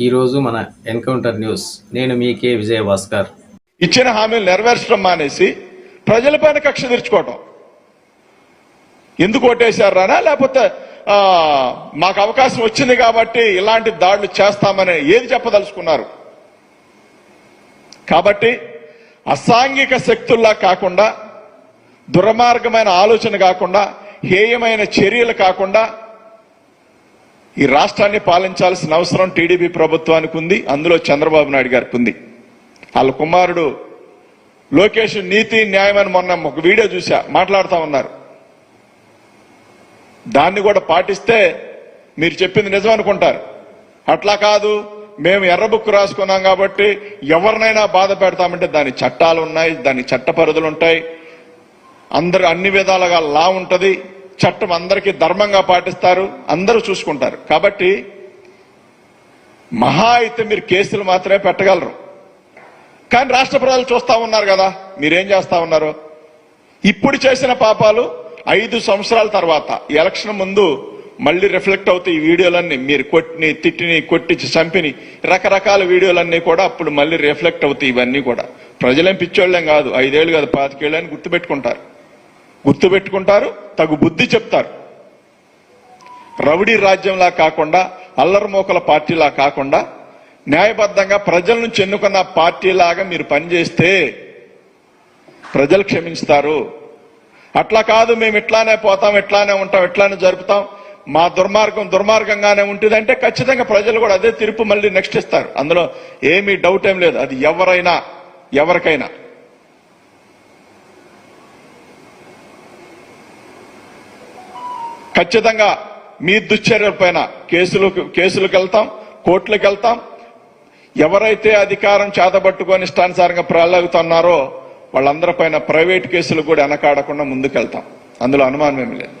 ఈరోజు మన encounter news. నేను మీ కే విజయ భాస్కర్ ఇచ్చిన హామీలు నెరవేర్చడం మానేసి ప్రజలపైన కక్ష తీర్చుకోవటం. ఎందుకు ఓటేశారా లేకపోతే మాకు అవకాశం వచ్చింది కాబట్టి ఇలాంటి దాడులు చేస్తామని ఏది చెప్పదలుచుకున్నారు? కాబట్టి అసాంఘిక శక్తుల్లా కాకుండా దుర్మార్గమైన ఆలోచన కాకుండా హేయమైన చర్యలు కాకుండా ఈ రాష్ట్రాన్ని పాలించాల్సిన అవసరం టీడీపీ ప్రభుత్వానికి ఉంది అందులో చంద్రబాబు నాయుడు గారికి ఉంది. వాళ్ళ కుమారుడు లోకేష్ నీతి న్యాయం అని మొన్న ఒక వీడియో చూసా మాట్లాడుతూ ఉన్నారు. దాన్ని కూడా పాటిస్తే మీరు చెప్పింది నిజం అనుకుంటారు. అట్లా కాదు మేము ఎర్ర బుక్ రాసుకున్నాం కాబట్టి ఎవరినైనా బాధ పెడతామంటే దాని చట్టాలు ఉన్నాయి దాని చట్ట పరిధులు ఉంటాయి. అందరు అన్ని విధాలుగా లా ఉంటుంది. చట్టం అందరికీ ధర్మంగా పాటిస్తారు అందరూ చూసుకుంటారు. కాబట్టి మహా అయితే మీరు కేసులు మాత్రమే పెట్టగలరు. కానీ రాష్ట్ర ప్రజలు చూస్తా ఉన్నారు కదా మీరేం చేస్తా ఉన్నారు? ఇప్పుడు చేసిన పాపాలు ఐదు సంవత్సరాల తర్వాత ఎలక్షన్ ముందు మళ్ళీ రిఫ్లెక్ట్ అవుతాయి ఈ వీడియోలన్నీ. మీరు కొట్టిని తిట్టిని కొట్టించి చంపిని రకరకాల వీడియోలన్నీ కూడా అప్పుడు మళ్ళీ రిఫ్లెక్ట్ అవుతాయి ఇవన్నీ కూడా. ప్రజలేం పిచ్చోళ్ళేం కాదు ఐదేళ్ళు కాదు పాతికేళ్ళు అని గుర్తుపెట్టుకుంటారు. గుర్తుపెట్టుకుంటారు తగు బుద్ధి చెప్తారు. రౌడీ రాజ్యంలా కాకుండా అల్లరిమోకల పార్టీలా కాకుండా న్యాయబద్ధంగా ప్రజల నుంచి ఎన్నుకున్న పార్టీలాగా మీరు పనిచేస్తే ప్రజలు క్షమించుతారు. అట్లా కాదు మేము ఇట్లానే పోతాం ఇట్లానే ఉంటాం ఇట్లానే జరుపుతాం. మా దుర్మార్గం దుర్మార్గంగానే ఉంటుందంటే ఖచ్చితంగా ప్రజలు కూడా అదే తీర్పు మళ్ళీ నెక్స్ట్ ఇస్తారు. అందులో ఏమీ డౌట్ ఏం లేదు. అది ఎవరైనా ఎవరికైనా. ఖచ్చితంగా మీ దుశ్చర్యల పైన కేసులు కేసులకు వెళ్తాం కోర్టులకు వెళ్తాం. ఎవరైతే అధికారం చేతబట్టుకొని ఇష్టానుసారంగా ప్రలాగుతున్నారో వాళ్ళందరి పైన ప్రైవేట్ కేసులు కూడా వెనకాడకుండా ముందుకెళ్తాం. అందులో అనుమానం ఏమి లేదు.